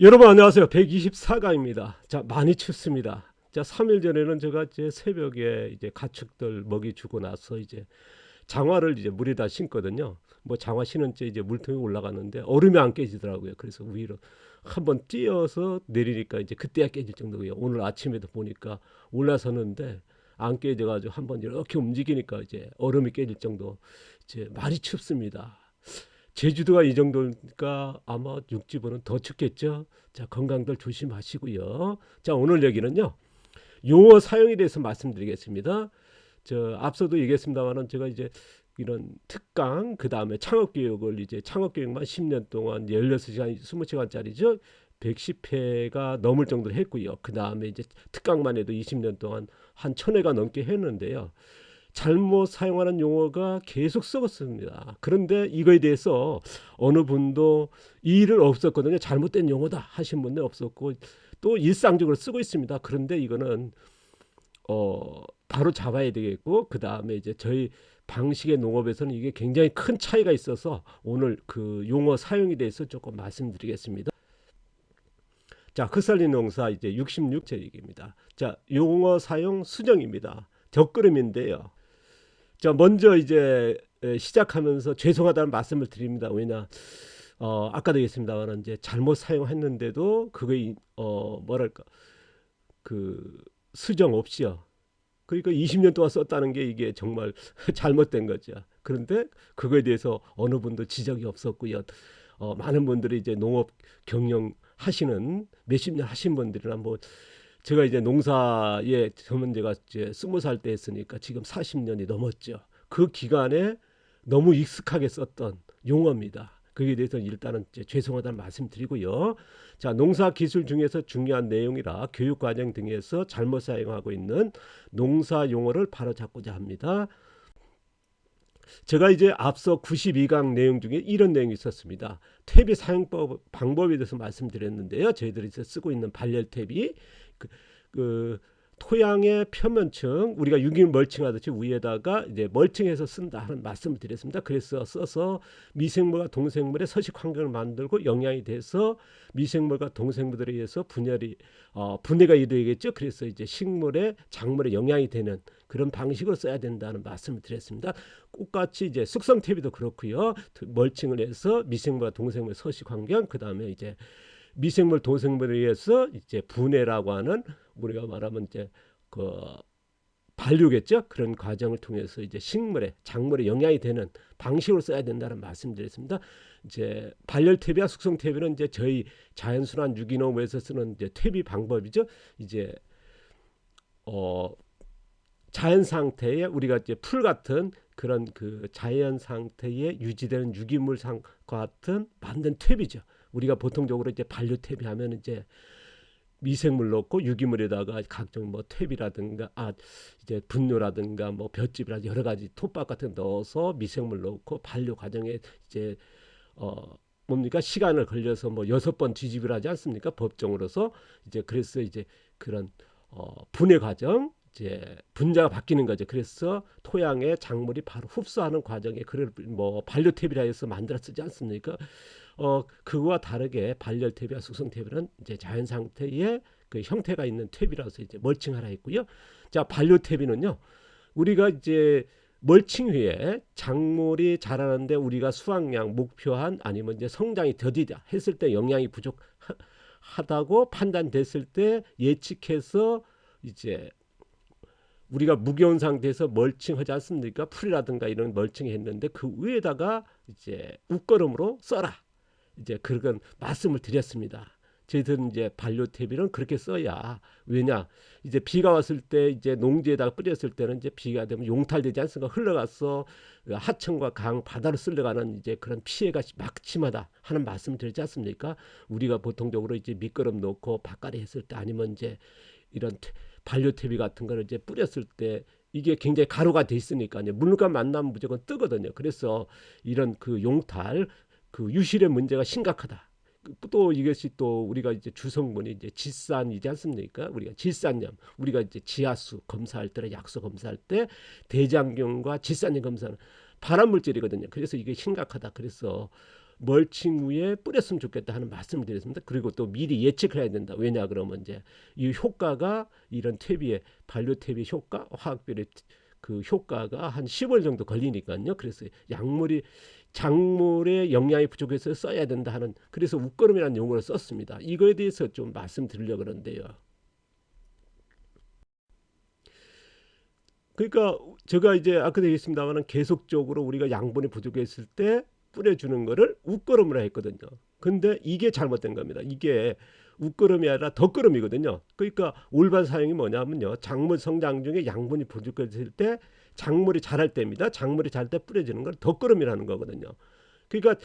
여러분 안녕하세요. 124강입니다. 자, 많이 춥습니다. 자, 3일 전에는 제가 이제 새벽에 이제 가축들 먹이 주고 나서 이제 장화를 이제 물에다 신거든요. 뭐 장화 신은 째 이제 물통에 올라갔는데 얼음이 안 깨지더라고요. 그래서 위로 한번 뛰어서 내리니까 이제 그때야 깨질 정도고요. 오늘 아침에도 보니까 올라서는데 안 깨져가지고 한번 이렇게 움직이니까 이제 얼음이 깨질 정도 이제 많이 춥습니다. 제주도가 이 정도니까 아마 육지보는 더 춥겠죠. 자, 건강들 조심하시고요. 자, 오늘 얘기는요. 용어 사용에 대해서 말씀드리겠습니다. 저 앞서도 얘기했습니다만은 제가 이제 이런 특강 그 다음에 창업 교육을 이제 창업 교육만 10년 동안 16시간 20시간짜리죠. 110회가 넘을 정도로 했고요. 그 다음에 이제 특강만 해도 20년 동안 한 1000회가 넘게 했는데요. 잘못 사용하는 용어가 계속 썩었습니다. 그런데 이거에 대해서 어느 분도 이의를 없었거든요. 잘못된 용어다 하신 분도 없었고 또 일상적으로 쓰고 있습니다. 그런데 이거는 어 바로 잡아야 되겠고 그 다음에 이제 저희 방식의 농업에서는 이게 굉장히 큰 차이가 있어서 오늘 그 용어 사용에 대해서 조금 말씀드리겠습니다. 자, 흑살리 농사 이제 66제 얘기입니다. 자, 용어 사용 수정입니다. 적그름인데요. 자, 먼저 이제 시작하면서 죄송하다는 말씀을 드립니다. 왜냐, 어, 아까도 얘기했습니다만 이제 잘못 사용했는데도 그게 어, 뭐랄까 그 수정 없이요. 그러니까 20년 동안 썼다는 게 이게 정말 잘못된 거죠. 그런데 그거에 대해서 어느 분도 지적이 없었고요. 어, 많은 분들이 이제 농업 경영 하시는 몇십 년 하신 분들이나 뭐 제가 이제 농사에 저는 제가 이제 스무 살 때 했으니까 지금 40년이 넘었죠. 그 기간에 너무 익숙하게 썼던 용어입니다. 거기에 대해서 일단은 죄송하다는 말씀드리고요. 자, 농사 기술 중에서 중요한 내용이라 교육 과정 등에서 잘못 사용하고 있는 농사 용어를 바로잡고자 합니다. 제가 이제 앞서 92강 내용 중에 이런 내용이 있었습니다. 탭이 사용법 방법에 대해서 말씀드렸는데요. 저희들이 쓰고 있는 발열 탭이 그, 그 토양의 표면층 우리가 유기물 멀칭하듯이 위에다가 이제 멀칭해서 쓴다 하는 말씀을 드렸습니다. 그래서 써서 미생물과 동생물의 서식 환경을 만들고 영향이 돼서 미생물과 동생물들에 의해서 분열이 어, 분해가 이루어지겠죠. 그래서 이제 식물의 작물에 영향이 되는 그런 방식으로 써야 된다는 말씀을 드렸습니다. 똑같이 이제 숙성 탭이도 그렇고요. 멀칭을 해서 미생물과 동생물의 서식 환경 그다음에 이제 미생물 동생물에 의해서 이제 분해라고 하는 우리가 말하면 이제 그 반류겠죠. 그런 과정을 통해서 이제 식물에 작물에 영향이 되는 방식으로 써야 된다는 말씀드렸습니다. 이제 발열 퇴비와 숙성 퇴비는 이제 저희 자연순환 유기농에서 쓰는 이제 퇴비 방법이죠. 이제 어 자연 상태에 우리가 이제 풀 같은 그런 그 자연 상태에 유지되는 유기물 상 같은 만든 퇴비죠. 우리가 보통적으로 이제 반려 퇴비 하면 이제 미생물 넣고 유기물에다가 각종 뭐 퇴비라든가 아 이제 분뇨라든가 뭐 볏짚이라 여러 가지 톱밥 같은 거 넣어서 미생물 넣고 반려 과정에 이제 어 뭡니까? 시간을 걸려서 뭐 여섯 번 뒤집을 하지 않습니까? 법정으로서 이제 그래서 이제 그런 어 분해 과정 이제 분자가 바뀌는 거죠. 그래서 토양에 작물이 바로 흡수하는 과정에 그를 뭐 반려 탭이라 해서 만들어 쓰지 않습니까? 어 그거와 다르게 발열 탭이와 숙성 탭은 이제 자연 상태의 그 형태가 있는 탭이라서 이제 멀칭하라 했고요. 자 반려 탭이는요. 우리가 이제 멀칭 후에 작물이 자라는데 우리가 수확량 목표한 아니면 이제 성장이 더디다 했을 때 영양이 부족하다고 판단됐을 때 예측해서 이제 우리가 무겨운 상태에서 멀칭하지 않습니까? 풀이라든가 이런 멀칭했는데 그 위에다가 이제 웃거름으로 써라. 이제 그런 말씀을 드렸습니다. 저희들은 이제 반려탭비는 그렇게 써야 왜냐 이제 비가 왔을 때 이제 농지에다가 뿌렸을 때는 이제 비가 되면 용탈되지 않습니까 흘러가서 하천과 강 바다로 쓸려가는 이제 그런 피해가 막심하다 하는 말씀 드리지 않습니까 우리가 보통적으로 이제 미끄럼 놓고 바깥에 했을 때 아니면 이제 이런 반려탭비 같은 거를 이제 뿌렸을 때 이게 굉장히 가루가 돼 있으니까요 물과 만나면 무조건 뜨거든요 그래서 이런 그 용탈 그 유실의 문제가 심각하다. 또 이것이 또 우리가 이제 주성분이 이제 질산이지 않습니까? 우리가 질산염, 우리가 이제 지하수 검사할 때나 약수 검사할 때 대장균과 질산염 검사는 발암 물질이거든요. 그래서 이게 심각하다. 그래서 멀칭 후에 뿌렸으면 좋겠다 하는 말씀을 드렸습니다. 그리고 또 미리 예측해야 된다. 왜냐 그러면 이제 이 효과가 이런 퇴비의 반려 퇴비 효과, 화학비료 그 효과가 한 10월 정도 걸리니까요. 그래서 약물이 작물의 영양이 부족해서 써야 된다 하는 그래서 웃거름이라는 용어를 썼습니다. 이거에 대해서 좀 말씀드리려고 그러는데요. 그러니까 제가 이제 아까도 얘기했습니다만 계속적으로 우리가 양분이 부족했을 때 뿌려주는 거를 웃거름으로 했거든요. 근데 이게 잘못된 겁니다. 이게 웃거름이 아니라 덧거름이거든요. 그러니까 올바른 사용이 뭐냐면요. 작물 성장 중에 양분이 부족했을 때 작물이 자랄 때입니다. 작물이 자랄 때 뿌려지는 걸 덧거름이라는 거거든요. 그러니까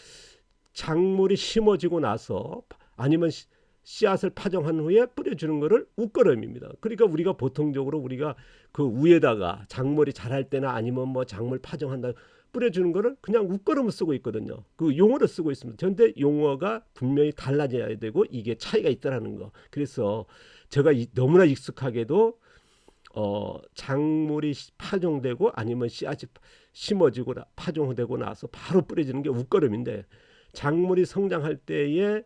작물이 심어지고 나서 아니면 씨- 씨앗을 파종한 후에 뿌려주는 거를 웃거름입니다. 그러니까 우리가 보통적으로 우리가 그 위에다가 작물이 자랄 때나 아니면 뭐 작물 파종한다 뿌려주는 거를 그냥 웃거름을 쓰고 있거든요. 그 용어를 쓰고 있습니다. 그런데 용어가 분명히 달라져야 되고 이게 차이가 있다라는 거. 그래서 제가 이- 너무나 익숙하게도 어 작물이 시- 파종되고 아니면 씨앗이 심어지고 나- 파종되고 나서 바로 뿌려지는 게 웃거름인데 작물이 성장할 때에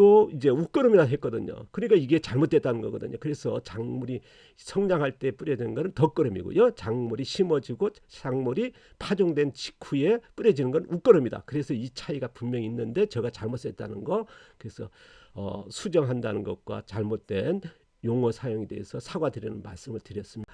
또 이제 웃거름이라 했거든요. 그러니까 이게 잘못됐다는 거거든요. 그래서 작물이 성장할 때 뿌려지는 거는 덧거름이고요. 작물이 심어지고 작물이 파종된 직후에 뿌려지는 건 웃거름이다. 그래서 이 차이가 분명히 있는데 제가 잘못했다는 거. 그래서 어, 수정한다는 것과 잘못된 용어 사용에 대해서 사과드리는 말씀을 드렸습니다.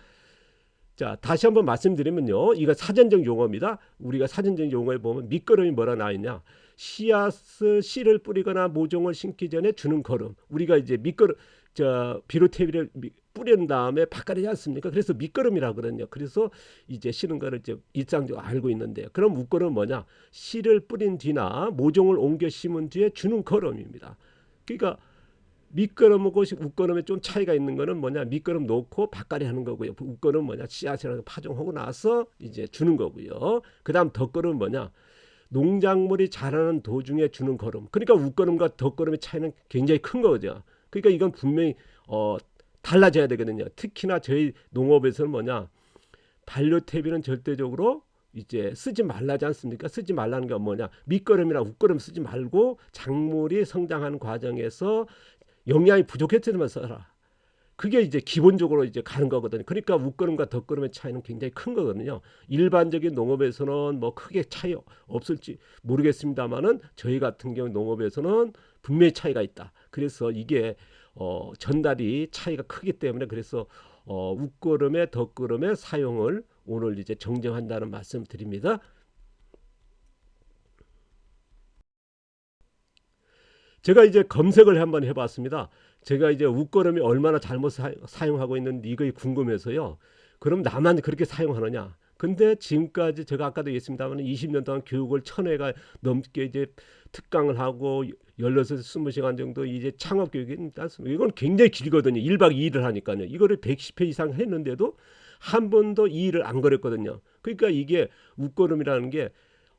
자, 다시 한번 말씀드리면요. 이거 사전적 용어입니다. 우리가 사전적 용어에 보면 밑거름이 뭐라 나와 있냐? 씨앗을 씨를 뿌리거나 모종을 심기 전에 주는 걸음. 우리가 이제 밑거름 저 비료태비를 미- 뿌린 다음에 바깥이지 않습니까? 그래서 밑거름이라 그러거든요. 그래서 이제 씨는 거를 이제 일상적으로 알고 있는데요. 그럼 웃거름 뭐냐? 씨를 뿌린 뒤나 모종을 옮겨 심은 뒤에 주는 걸음입니다. 그러니까 밑거름하고 웃거름에 좀 차이가 있는 거는 뭐냐 밑거름 놓고 밭갈이 하는 거고요 웃거름 뭐냐 씨앗이라는 거 파종하고 나서 이제 주는 거고요 그 다음 덧거름 뭐냐 농작물이 자라는 도중에 주는 걸음 그러니까 웃거름과 덧거름의 차이는 굉장히 큰 거죠 그러니까 이건 분명히 어 달라져야 되거든요 특히나 저희 농업에서는 뭐냐 반려태비는 절대적으로 이제 쓰지 말라지 않습니까? 쓰지 말라는 게 뭐냐? 밑거름이나 웃거름 쓰지 말고 작물이 성장하는 과정에서 영양이 부족했을 때만 써라. 그게 이제 기본적으로 이제 가는 거거든요. 그러니까 웃거름과 덧거름의 차이는 굉장히 큰 거거든요. 일반적인 농업에서는 뭐 크게 차이 없을지 모르겠습니다만은 저희 같은 경우 농업에서는 분명히 차이가 있다. 그래서 이게 어 전달이 차이가 크기 때문에 그래서 어 웃거름의 덧거름의 사용을 오늘 이제 정정한다는 말씀 드립니다. 제가 이제 검색을 한번 해봤습니다. 제가 이제 웃거름이 얼마나 잘못 사, 사용하고 있는지 이거 궁금해서요. 그럼 나만 그렇게 사용하느냐? 근데 지금까지 제가 아까도 얘기했습니다만 20년 동안 교육을 천 회가 넘게 이제 특강을 하고 16에서 20시간 정도 이제 창업 교육이 있습니다. 이건 굉장히 길거든요. 1박 2일을 하니까요. 이거를 110회 이상 했는데도 한 번도 이 일을 안 걸었거든요. 그러니까 이게 웃거름이라는 게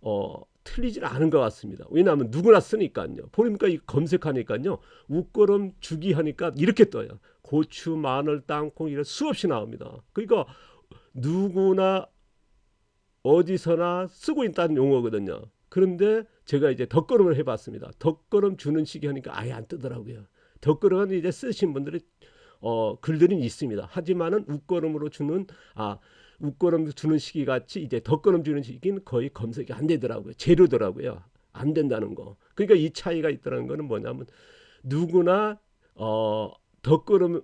어, 틀리질 않은 것 같습니다. 왜냐하면 누구나 쓰니까요. 보니까 이 검색하니까요. 웃거름 주기 하니까 이렇게 떠요. 고추, 마늘, 땅콩 이런 수없이 나옵니다. 그러니까 누구나 어디서나 쓰고 있다는 용어거든요. 그런데 제가 이제 덧걸음을 해봤습니다. 덧걸음 주는 시기 하니까 아예 안 뜨더라고요. 덧걸음은 이제 쓰신 분들이 어, 글들은 있습니다. 하지만은 웃거름으로 주는 아 웃거름 주는 시기 같이 이제 덧거름 주는 시기는 거의 검색이 안 되더라고요. 재료더라고요. 안 된다는 거. 그러니까 이 차이가 있다는 거는 뭐냐면 누구나 어 덧거름을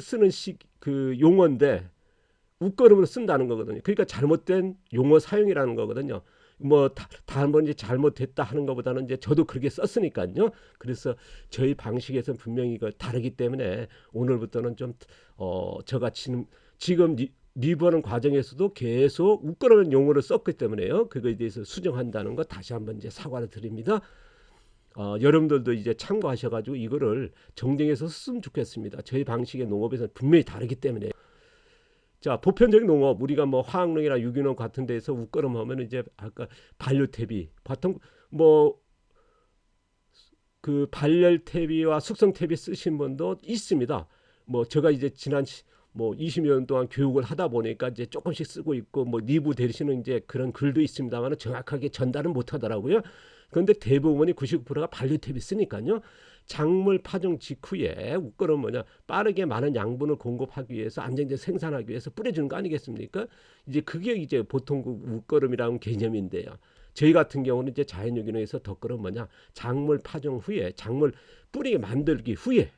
쓰는 시 그 용어인데 웃거름을 쓴다는 거거든요. 그러니까 잘못된 용어 사용이라는 거거든요. 뭐 다한번 이제 잘못됐다 하는 것보다는 이제 저도 그렇게 썼으니까요. 그래서 저희 방식에서는 분명히 이거 다르기 때문에 오늘부터는 좀 어 저같이 지금 리, 리뷰하는 과정에서도 계속 웃거라는 용어를 썼기 때문에요. 그거에 대해서 수정한다는 거 다시 한번 이제 사과를 드립니다. 어, 여러분들도 이제 참고하셔가지고 이거를 정정해서 쓰면 좋겠습니다. 저희 방식의 농업에서는 분명히 다르기 때문에. 자, 보편적인 농업 우리가 뭐 화학농이나 유기농 같은 데서 웃거름 하면 이제 아까 반려태비, 보통 뭐 그 발열태비와 숙성태비 쓰신 분도 있습니다. 뭐 제가 이제 지난 뭐 20년 동안 교육을 하다 보니까 이제 조금씩 쓰고 있고 뭐 리뷰 되시는 이제 그런 글도 있습니다만 정확하게 전달은 못 하더라고요. 그런데 대부분이 99%가 반려탭이 쓰니까요. 작물 파종 직후에 웃거름 뭐냐 빠르게 많은 양분을 공급하기 위해서 안정적 생산하기 위해서 뿌려주는 거 아니겠습니까? 이제 그게 이제 보통 그 웃거름이라는 개념인데요. 저희 같은 경우는 이제 자연유기농에서 덧거름 뭐냐 작물 파종 후에 작물 뿌리 만들기 후에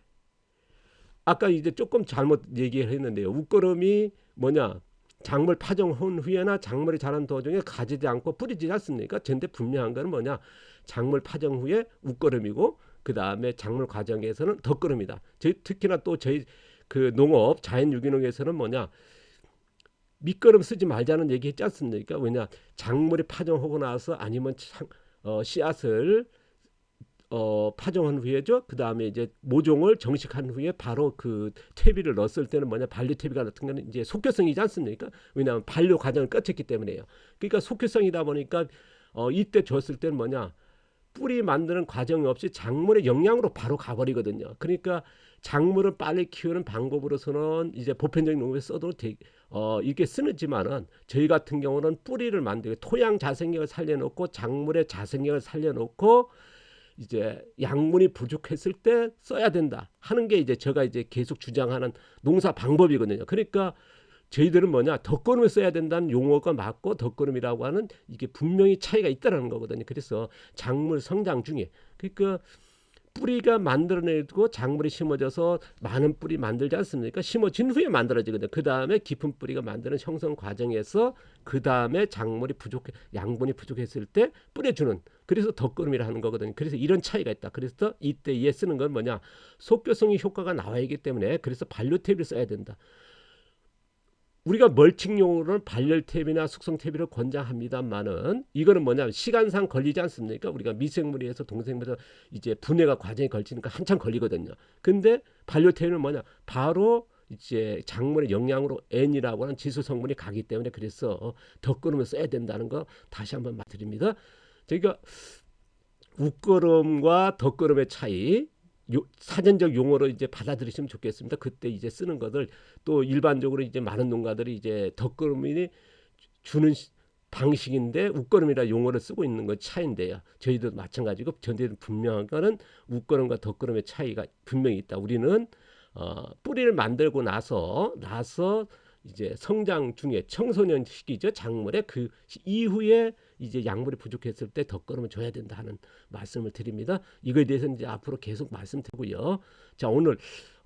아까 이제 조금 잘못 얘기를 했는데요. 웃거름이 뭐냐 작물 파종한 후에나 작물이 자란 도중에 가지지 않고 뿌리지 않습니까? 근데 분명한 거는 뭐냐 작물 파종 후에 웃거름이고 그 다음에 작물 과정에서는 덧거름이다. 저희 특히나 또 저희 그 농업 자연 유기농에서는 뭐냐 밑거름 쓰지 말자는 얘기 했지 않습니까? 왜냐 작물이 파종하고 나서 아니면 참, 어, 씨앗을 어, 파종한 후에죠. 그 다음에 이제 모종을 정식한 후에 바로 그 퇴비를 넣었을 때는 뭐냐 반려 퇴비가 같은 거는 이제 속효성이지 않습니까? 왜냐하면 반려 과정을 거쳤기 때문에요. 그러니까 속효성이다 보니까 어, 이때 줬을 때는 뭐냐 뿌리 만드는 과정이 없이 작물의 영양으로 바로 가버리거든요. 그러니까 작물을 빨리 키우는 방법으로서는 이제 보편적인 농업에 써도 되, 어, 이게 쓰는지만은 저희 같은 경우는 뿌리를 만들고 토양 자생력을 살려놓고 작물의 자생력을 살려놓고 이제 양분이 부족했을 때 써야 된다 하는 게 이제 제가 이제 계속 주장하는 농사 방법이거든요. 그러니까 저희들은 뭐냐 덧걸음을 써야 된다는 용어가 맞고 덧걸음이라고 하는 이게 분명히 차이가 있다라는 거거든요. 그래서 작물 성장 중에 그러니까 뿌리가 만들어내고 작물이 심어져서 많은 뿌리 만들지 않습니까? 심어진 후에 만들어지거든요. 그 다음에 깊은 뿌리가 만드는 형성 과정에서 그 다음에 작물이 부족, 양분이 부족했을 때 뿌려주는 그래서 덧걸음이라 하는 거거든요. 그래서 이런 차이가 있다. 그래서 이때 얘 쓰는 건 뭐냐 속교성의 효과가 나와야기 때문에 그래서 반려탭을 써야 된다. 우리가 멀칭용으로는 발열 탭이나 숙성 탭을 권장합니다만은 이거는 뭐냐면 시간상 걸리지 않습니까? 우리가 미생물에서 동생물에서 이제 분해가 과정이 걸치니까 한참 걸리거든요. 근데 발열 탭은 뭐냐? 바로 이제 작물의 영양으로 N이라고 하는 지수 성분이 가기 때문에 그래서 덧걸음을 써야 된다는 거 다시 한번 말드립니다. 저희가 웃걸음과 덧걸음의 차이 요, 사전적 용어로 이제 받아들이시면 좋겠습니다. 그때 이제 쓰는 것을 또 일반적으로 이제 많은 농가들이 이제 덧걸음이 주는 시, 방식인데 웃걸음이라 용어를 쓰고 있는 것 차이인데요. 저희도 마찬가지고 전제는 분명한 거는 웃걸음과 덧걸음의 차이가 분명히 있다. 우리는 어, 뿌리를 만들고 나서 나서 이제 성장 중에 청소년 시기죠 작물에 그 이후에 이제 약물이 부족했을 때 덧걸음을 줘야 된다 하는 말씀을 드립니다. 이거에 대해서는 이제 앞으로 계속 말씀드리고요. 자 오늘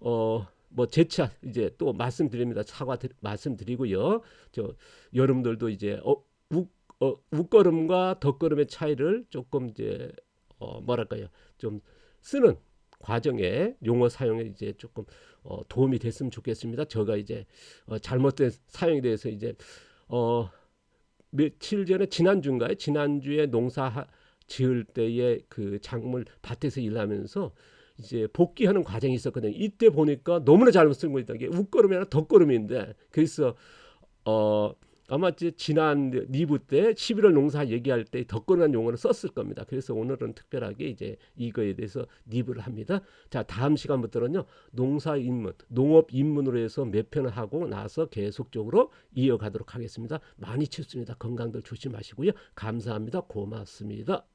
어 뭐 재차 이제 또 말씀드립니다. 사과 드, 말씀드리고요. 저 여러분들도 이제 어, 우, 어, 웃걸음과 덧걸음의 차이를 조금 이제 어, 뭐랄까요 좀 쓰는 과정에 용어 사용에 이제 조금 어, 도움이 됐으면 좋겠습니다. 제가 이제 어, 잘못된 사용에 대해서 이제 어, 며칠 전에 지난주인가요? 지난주에 농사 지을 때에 그 작물 밭에서 일하면서 이제 복귀하는 과정이 있었거든요. 이때 보니까 너무나 잘못 쓴 거다. 이게 웃걸음이 아니라 덧걸음인데 그래서 어 아마 이제 지난 리브 때 11월 농사 얘기할 때 덧걸음한 용어를 썼을 겁니다. 그래서 오늘은 특별하게 이제 이거에 대해서 리브를 합니다. 자, 다음 시간부터는요. 농사 입문, 농업 입문으로 해서 몇 편을 하고 나서 계속적으로 이어가도록 하겠습니다. 많이 춥습니다. 건강들 조심하시고요. 감사합니다. 고맙습니다.